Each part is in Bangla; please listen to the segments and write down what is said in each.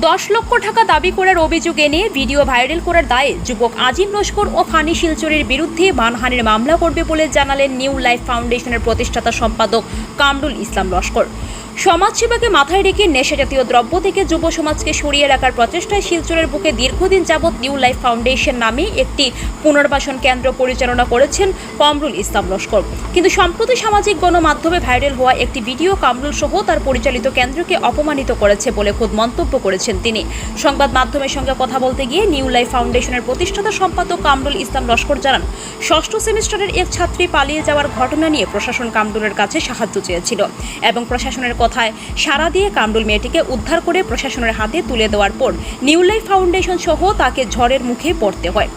দশ লক্ষ টাকা দাবি করার অভিযোগ এনে ভিডিও ভাইরাল করার দায়ে যুবক আজিম লস্কর ও ফানি শিলচরের বিরুদ্ধে মানহানির মামলা করবে বলে জানালেন নিউ লাইফ ফাউন্ডেশনের প্রতিষ্ঠাতা সম্পাদক কামরুল ইসলাম লস্কর। সমাজসেবাকে মাথায় রেখে নেশা জাতীয় দ্রব্য থেকে যুব সমাজকে সরিয়ে রাখার প্রচেষ্টায় শিলচরের বুকে দীর্ঘদিন যাবৎ নিউ লাইফ ফাউন্ডেশন নামে একটি পুনর্বাসন কেন্দ্র পরিচালনা করেছেন কামরুল ইসলাম লস্কর। কিন্তু সম্প্রতি সামাজিক গণমাধ্যমে ভাইরাল হওয়া একটি ভিডিও কামরুল সহ তার পরিচালিত কেন্দ্রকে অপমানিত করেছে বলে খোদ মন্তব্য করেছেন তিনি। সংবাদ মাধ্যমের সঙ্গে কথা বলতে গিয়ে নিউ লাইফ ফাউন্ডেশনের প্রতিষ্ঠাতা সম্পাদক কামরুল ইসলাম লস্কর জানান, ষষ্ঠ সেমিস্টারের এক ছাত্রী পালিয়ে যাওয়ার ঘটনা নিয়ে প্রশাসন কামরুলের কাছে সাহায্য চেয়েছিল এবং প্রশাসনের কথায় সাড়া দিয়ে কামরুল মেয়েটিকে উদ্ধার করে প্রশাসনের হাতে তুলে দেওয়ার পর নিউ লাইফ ফাউন্ডেশন সহ তাকে ঝড়ের মুখে পড়তে হয়।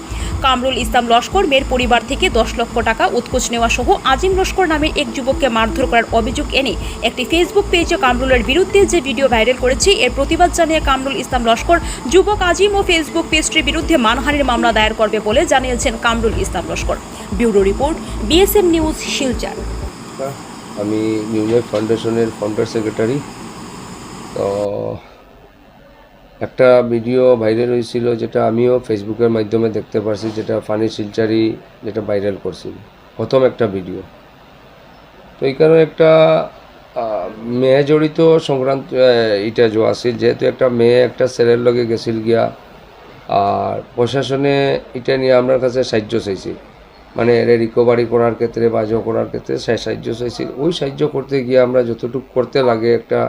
কামরুল ইসলাম লস্কর মেয়ের পরিবার থেকে দশ লক্ষ টাকা উৎকোচ নেওয়া সহ আজিম লস্কর নামের এক যুবককে মারধর করার অভিযোগ এনে একটি ফেসবুক পেজে কামরুলের বিরুদ্ধে যে ভিডিও ভাইরাল করেছে, এর প্রতিবাদ জানিয়ে কামরুল ইসলাম লস্কর যুবক আজিম ও ফেসবুক পেজটির বিরুদ্ধে মানহানির মামলা দায়ের করবে বলে জানিয়েছেন Kamrul Islam Laskar. Bureau report, BSM news Silchar. আমি নিউ লাইফ ফাউন্ডেশনের ফাউন্ডার সেক্রেটারি তো একটা ভিডিও ভাইরাল হয়েছিল যেটা আমিও ফেসবুকের মাধ্যমে দেখতে পারছি, যেটা ফানি শিলচারি যেটা ভাইরাল করছিল, প্রথম একটা ভিডিও তো এইখানে একটা মেয়ে জড়িত সংক্রান্ত এটা যে আছিল যেহেতু একটা মেয়ে একটা ছেলের লগে গেছিল গিয়া, আর প্রশাসনে এটা নিয়ে আমার কাছে সাহায্য চাইছি। মানে এর রিকভারি করার ক্ষেত্রে বা জো করার ক্ষেত্রে সে সাহায্য চাইছি। ওই সাহায্য করতে গিয়ে আমরা যতটুকু করতে লাগে একটা,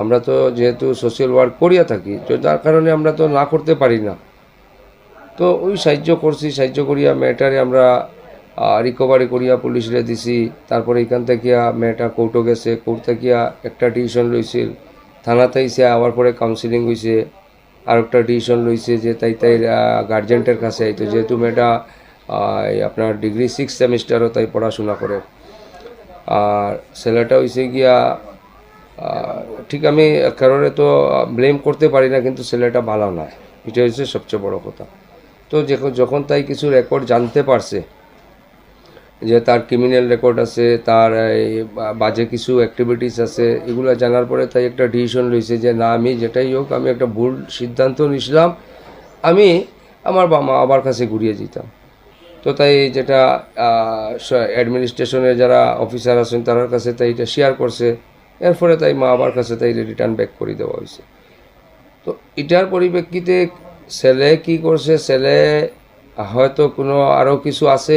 আমরা তো যেহেতু সোশ্যাল ওয়ার্ক করিয়া থাকি, তো যার কারণে আমরা তো না করতে পারি না। তো ওই সাহায্য করছি, সাহায্য করিয়া মেয়েটারে আমরা রিকভারি করিয়া পুলিশরে দিছি। তারপরে এখান থেকে মেয়েটা কোর্টও গেছে। কোর্ট থেকে একটা ডিসিশন লইছিল থানাতে আইসে আবার পরে কাউন্সিলিং হয়েছে আর একটা ডিসিশন লইছে যে তাই তাই গার্জেন্টের কাছে আইতো। যেহেতু মেয়েটা আপনার ডিগ্রি সিক্স সেমিস্টারও তাই পড়াশোনা করে। আর ছেলেটা হয়েছে গিয়া ঠিক আমি কারণে তো ব্লেম করতে পারি না, কিন্তু ছেলেটা ভালো নয় এটা হচ্ছে সবচেয়ে বড় কথা। তো যখন তাই কিছু রেকর্ড জানতে পারছে, যে তার ক্রিমিনাল রেকর্ড আছে, তার বাজে কিছু অ্যাক্টিভিটিস আছে, এগুলো জানার পরে তাই একটা ডিসিশন লইছে যে, না, আমি যেটাই হোক, আমি একটা ভুল সিদ্ধান্ত নিয়েছিলাম আমি আমার মা বাবার কাছে ঘুরিয়ে যেতাম তো তাই যেটা অ্যাডমিনিস্ট্রেশনের যারা অফিসার আছেন তার কাছে তাই এটা শেয়ার করছে। এরপরে তাই মা বাবার কাছে তাই রিটার্ন ব্যাক করে দেওয়া হয়েছে। তো এটার পরিপ্রেক্ষিতে ছেলে কি করছে? ছেলে হয়তো কোনো আরও কিছু আছে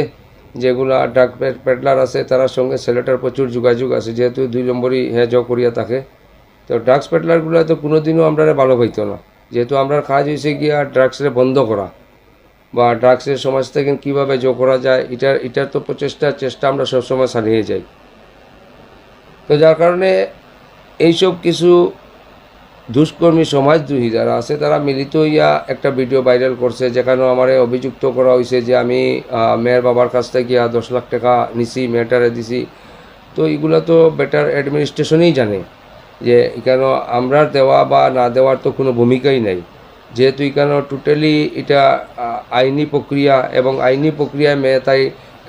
যেগুলা ড্রাগ পেডলার আছে, তার সঙ্গে ছেলেটার প্রচুর যোগাযোগ আছে, যেহেতু দুই নম্বরই হ্যাঁ জ করিয়া থাকে। তো ড্রাগস পেডলারগুলো তো কোনোদিনও আমরা ভালো পাইতো না। যেহেতু আমরা কাজ হয়েছে গিয়া ড্রাগসরে বন্ধ করা। বা ড্রাগসের সমাজ থেকে কীভাবে যোগ করা যায় এটার এটার তো প্রচেষ্টা চেষ্টা আমরা সবসময় চালিয়ে যাই। তো যার কারণে এইসব কিছু দুষ্কর্মী সমাজদ্রোহী যারা আছে, তারা মিলিত হইয়া একটা ভিডিও ভাইরাল করছে, যেখানে আমার অভিযুক্ত করা হয়েছে যে আমি মেয়ের বাবার কাছ থেকে দশ লাখ টাকা নিছি, মেয়েটারে দিছি। তো এগুলো তো বেটার অ্যাডমিনিস্ট্রেশনেই জানে যে এখানে আমরা দেওয়া বা না দেওয়ার তো কোনো ভূমিকাই নাই। যেহেতু এখানে টোটালি এটা আইনি প্রক্রিয়া এবং আইনি প্রক্রিয়ায় মেয়ে তাই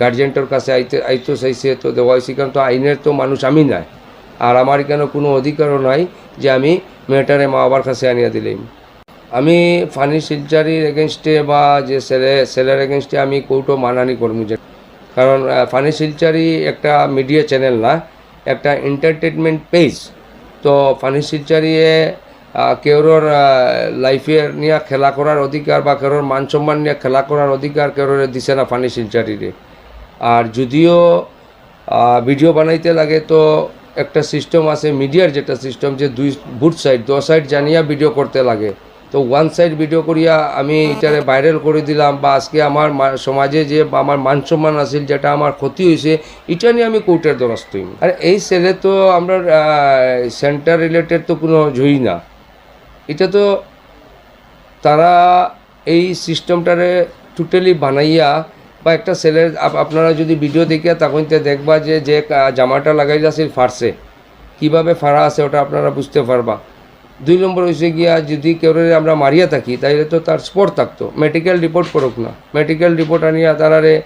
গার্জেন্টের কাছে আইতে, আইতো চাইছে, তো দেওয়া হয়েছে কারণ তো আইনের তো মানুষ আমি নাই। আর আমার এখানে কোনো অধিকারও নাই যে আমি মেয়েটারে মা বাবার কাছে আনিয়া দিলেই আমি ফানি শিলচারির এগেনস্টে বা যে ছেলে, ছেলের এগেনস্টে আমি কোর্টও মানানি করব যে। কারণ ফানি শিলচারি একটা মিডিয়া চ্যানেল না, একটা এন্টারটেনমেন্ট পেজ তো ফানি শিলচারিয়ে কেউরোর লাইফের নিয়ে খেলা করার অধিকার বা কেউরোর মান সম্মান নিয়ে খেলা করার অধিকার কেউরোর দিছে না ফানি শিলচারিরে আর যদিও ভিডিও বানাইতে লাগে তো একটা সিস্টেম আছে মিডিয়ার যেটা সিস্টেম যে দুই বুট সাইড দো সাইড জানিয়া ভিডিও করতে লাগে। তো ওয়ান সাইড ভিডিও করিয়া আমি এটারে ভাইরাল করে দিলাম বা আজকে আমার সমাজে যে আমার মান সম্মান আছিল, যেটা আমার ক্ষতি হয়েছে এটা নিয়ে আমি কোর্টের হইনি। আর এই ছেলে তো আমরা সেন্টার রিলেটেড তো কোনো জয়ী না। এটা তো তারা এই সিস্টেমটারে টোটালি বানাইয়া বা একটা ছেলের আপ- আপনারা যদি ভিডিও দেখিয়া তখন দেখবা যে যে জামাটা লাগাই যাচ্ছিল ফাড়ছে কীভাবে ফাড়া আছে ওটা আপনারা বুঝতে পারবা। দুই নম্বর হয়েছে গিয়া যদি কেউ আমরা মারিয়া থাকি, তাইলে তো তার স্পট থাকতো। মেডিকেল রিপোর্ট করুক না। মেডিকেল রিপোর্ট আনিয়া তারারে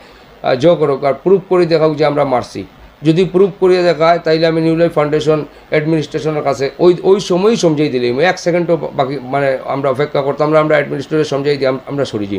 জ করুক আর প্রুফ করে দেখাক যে আমরা মারছি। যদি প্রুভ করিয়ে দেখায়, তাইলে আমি নিউ লাইফ ফাউন্ডেশন অ্যাডমিনিস্ট্রেশনের কাছে ওই ওই সময়ই সমঝাই দিলাম। এক সেকেন্ডও বাকি মানে আমরা অপেক্ষা করতাম আমরা অ্যাডমিনিস্ট্রেটর সমঝাই দিয়ে আমরা সরিয়ে